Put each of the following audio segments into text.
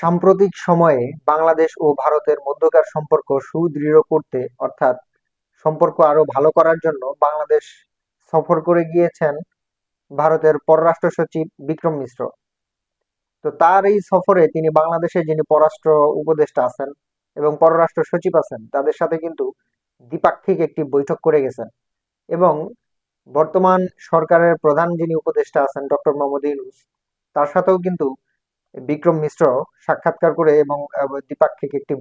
সাম্প্রতিক সময়ে বাংলাদেশ ও ভারতের মধ্যকার সম্পর্ক সুদৃঢ় করতে, অর্থাৎ সম্পর্ক আরও ভালো করার জন্য বাংলাদেশ সফর করে গিয়েছেন ভারতের পররাষ্ট্র সচিব বিক্রম মিশ্র। তো তার এই সফরে তিনি বাংলাদেশের যিনি পররাষ্ট্র উপদেষ্টা আছেন এবং পররাষ্ট্র সচিব আছেন, তাদের সাথে কিন্তু দ্বিপাক্ষিক একটি বৈঠক করে গেছেন এবং বর্তমান সরকারের প্রধান যিনি উপদেষ্টা আছেন ডক্টর মোহাম্মদ ইউনুস, তার সাথেও কিন্তু বিক্রম মিশ্র সাক্ষাৎকার করে এবং দ্বিপাক্ষিক একটি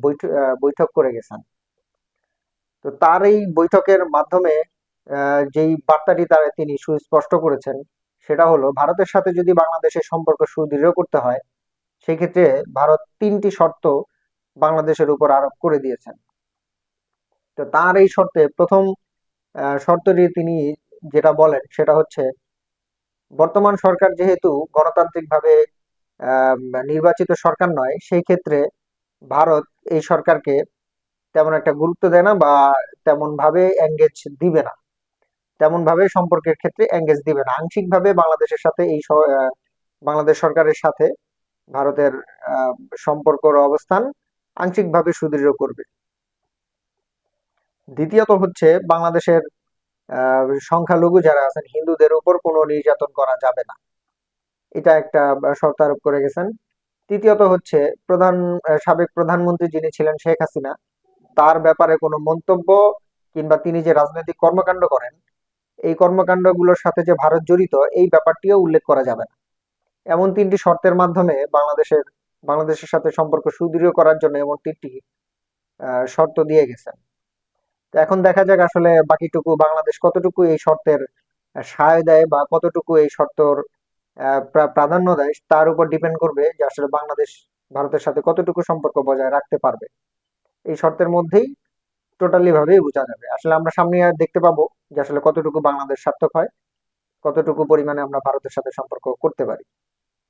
বৈঠক করে গেছেন। তো তার এই বৈঠকের মাধ্যমে যেই বার্তাটি তার তিনি সুস্পষ্ট করেছেন, সেটা হলো ভারতের সাথে যদি বাংলাদেশের সম্পর্ক সুদৃঢ় করতে হয় সেই ক্ষেত্রে ভারত তিনটি শর্ত বাংলাদেশের উপর আরোপ করে দিয়েছেন। তো তার এই শর্তে প্রথম শর্তটি তিনি যেটা বলেন সেটা হচ্ছে, বর্তমান সরকার যেহেতু গণতান্ত্রিকভাবে নির্বাচিত সরকার নয়, সেই ক্ষেত্রে ভারত এই সরকারকে তেমন একটা গুরুত্ব দেয় না বা তেমন ভাবে এঙ্গেজ দিবে না। তেমন ভাবে সম্পর্কের ক্ষেত্রে এঙ্গেজ দিবে না। আংশিক ভাবে বাংলাদেশের সাথে এই বাংলাদেশ সরকারের সাথে ভারতের সম্পর্কর অবস্থান আংশিকভাবে সুদৃঢ় করবে। দ্বিতীয়ত হচ্ছে বাংলাদেশের সংখ্যালঘু যারা আছেন, হিন্দুদের উপর কোনো নির্যাতন করা যাবে না। এটা একটা শর্ত আরোপ করে গেছেন। তৃতীয়ত হচ্ছে, প্রধান সাবেক প্রধানমন্ত্রী যিনি ছিলেন শেখ হাসিনা, তার ব্যাপারে কোনো মন্তব্য কিংবা তিনি যে রাজনৈতিক কর্মকাণ্ড করেন, এই কর্মকাণ্ডগুলোর সাথে যে ভারত জড়িত, এই ব্যাপারটিও উল্লেখ করা যাবে না। এমন তিনটি শর্তের মাধ্যমে বাংলাদেশের বাংলাদেশের সাথে সম্পর্ক সুদৃঢ় করার জন্য এমন তিনটি শর্ত দিয়ে গেছেন। এখন দেখা যাক আসলে বাকিটুকু বাংলাদেশ কতটুকু এই শর্তের সায় দেয় বা কতটুকু এই শর্তর প্রাধান্য দেয়, তার উপর ডিপেন্ড করবে যে আসলে বাংলাদেশ ভারতের সাথে কতটুকু সম্পর্ক বজায় রাখতে পারবে। এই শর্তের মধ্যেই টোটালি ভাবে বোঝা যাবে। আসলে আমরা সামনে দেখতে পাবো যে আসলে কতটুকু বাংলাদেশ সার্থক হয়, কতটুকু পরিমাণে আমরা ভারতের সাথে সম্পর্ক করতে পারি।